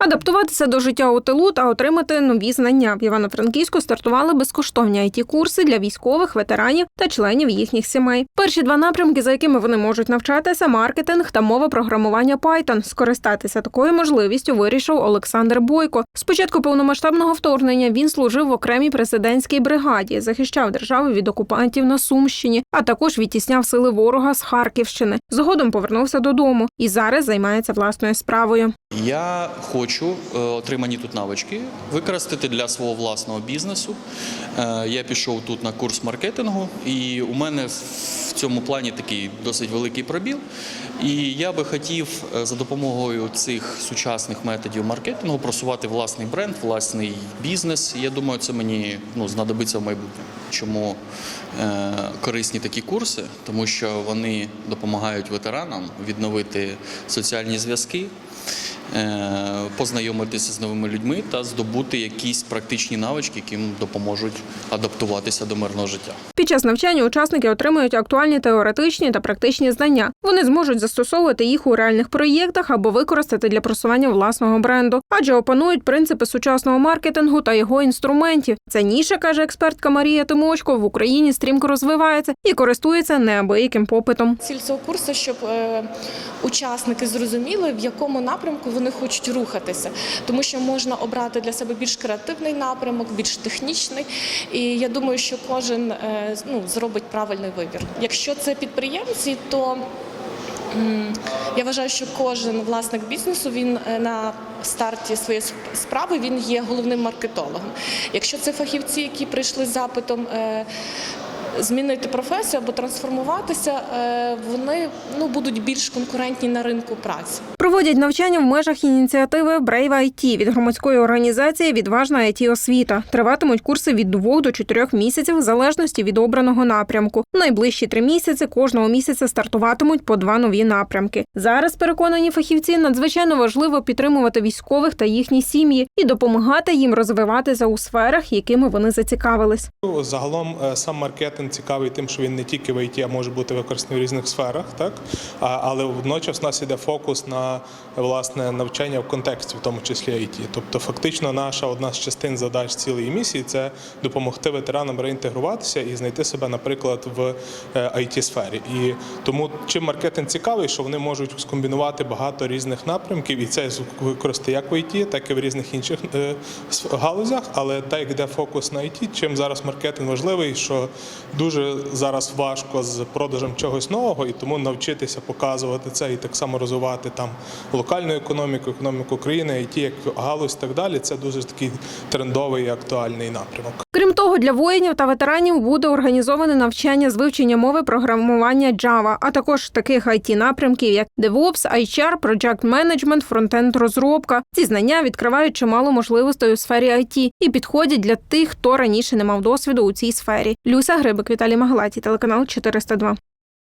адаптуватися до життя у тилу та отримати нові знання. В Івано-Франківську стартували безкоштовні it курси для військових, ветеранів та членів їхніх сімей. Перші два напрямки, за якими вони можуть навчатися, маркетинг та мова програмування Python. Скористатися такою можливістю вирішив Олександр Бойко. Спочатку повномасштабного вторгнення він служив в окремій президентській бригаді, захищав державу від окупантів на Сумщині, а також відтісняв сили ворога з Харківщини. Згодом повернувся додому і зараз займається власною справою. Я хочу е, отримані тут навички використати для свого власного бізнесу. Е, Я пішов тут на курс маркетингу, і у мене в цьому плані такий досить великий пробіл. І я би хотів е, за допомогою цих сучасних методів маркетингу просувати власний бренд, власний бізнес. Я думаю, це мені ну, знадобиться в майбутньому. Чому е, корисні такі курси? Тому що вони допомагають ветеранам відновити соціальні зв'язки е, познайомитися з новими людьми та здобути якісь практичні навички, які допоможуть адаптуватися до мирного життя. Час навчання учасники отримують актуальні теоретичні та практичні знання. Вони зможуть застосовувати їх у реальних проєктах або використати для просування власного бренду, адже опанують принципи сучасного маркетингу та його інструментів. Ця ніша, каже експертка Марія Тимочко, в Україні стрімко розвивається і користується неабияким попитом. Ціль цього курсу, щоб е, учасники зрозуміли, в якому напрямку вони хочуть рухатися, тому що можна обрати для себе більш креативний напрямок, більш технічний. І я думаю, що кожен е, ну, зробить правильний вибір. Якщо це підприємці, то я вважаю, що кожен власник бізнесу він е, на старті своєї справи він є головним маркетологом. Якщо це фахівці, які прийшли з запитом. е, Змінити професію або трансформуватися, е, вони ну будуть більш конкурентні на ринку праці. Проводять навчання в межах ініціативи Brave IT від громадської організації Відважна it освіта. Триватимуть курси від 2 до 4 місяців в залежності від обраного напрямку. Найближчі три місяці кожного місяця стартуватимуть по два нові напрямки. Зараз переконані фахівці надзвичайно важливо підтримувати військових та їхні сім'ї і допомагати їм розвиватися у сферах, якими вони зацікавились. Загалом е, сам маркетинг цікавий тим, що він не тільки в ІТ, а може бути використаний в різних сферах, так але водночас у нас іде фокус на власне навчання в контексті, в тому числі IT. Тобто, фактично, наша одна з частин задач цілої місії це допомогти ветеранам реінтегруватися і знайти себе, наприклад, в it сфері. І тому чим маркетинг цікавий, що вони можуть скомбінувати багато різних напрямків, і це використати як в IT, так і в різних інших е, галузях. Але так йде фокус на IT, чим зараз маркетинг важливий, що дуже зараз важко з продажем чогось нового, і тому навчитися показувати це і так само розвивати там локальну економіку, економіку країни, IT як галузь, і так далі. Це дуже такий трендовий і актуальний напрямок. Крім того, для воїнів та ветеранів буде організоване навчання з вивчення мови програмування Java, а також таких it напрямків, як DevOps, HR, Project Management, фронтенд розробка. Ці знання відкривають чимало можливостей у сфері IT і підходять для тих, хто раніше не мав досвіду у цій сфері. Люся Грибик, Віталій Маглаті, телеканал 402.